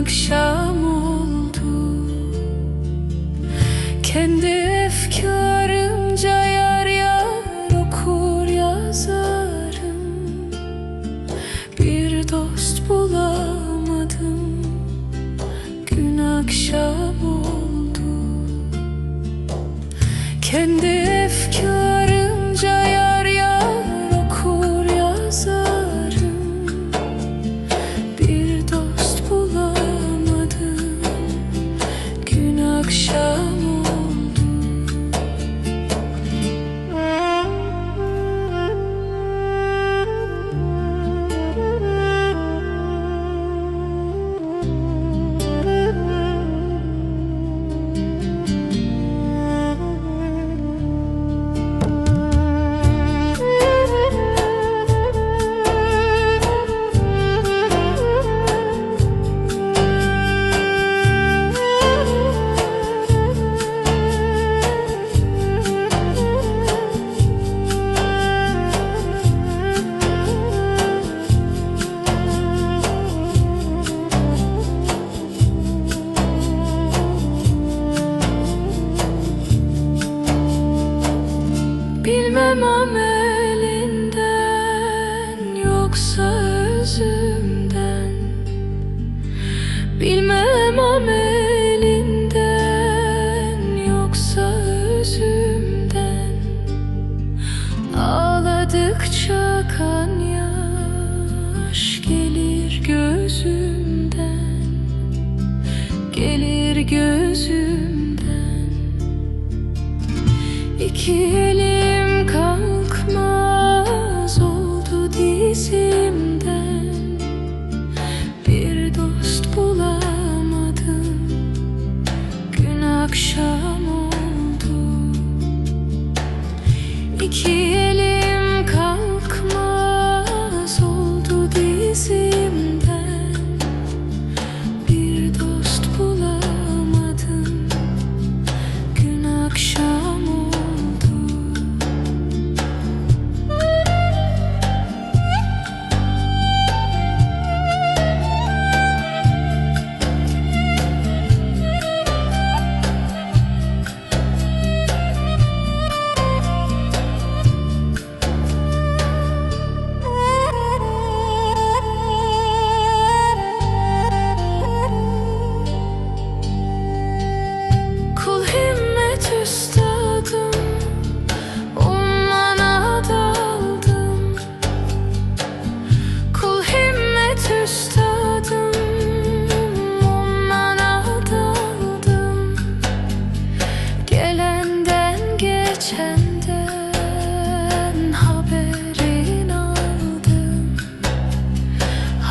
akşam oldu. Kendi efkarımca yar yar okur yazarım. Bir dost bulamadım. Gün akşam oldu. Kendi Bilmem amelinden yoksa özümden. Bilmem amelinden yoksa özümden. Ağladıkça kan yaş gelir gözümden. Gelir gözümden. İki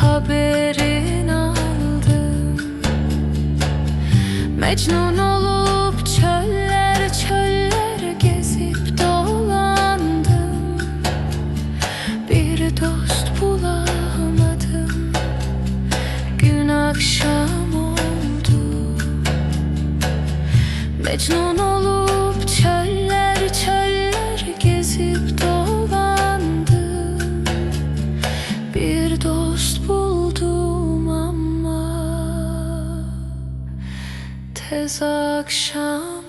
Haberin aldım. Mecnun olup his akşam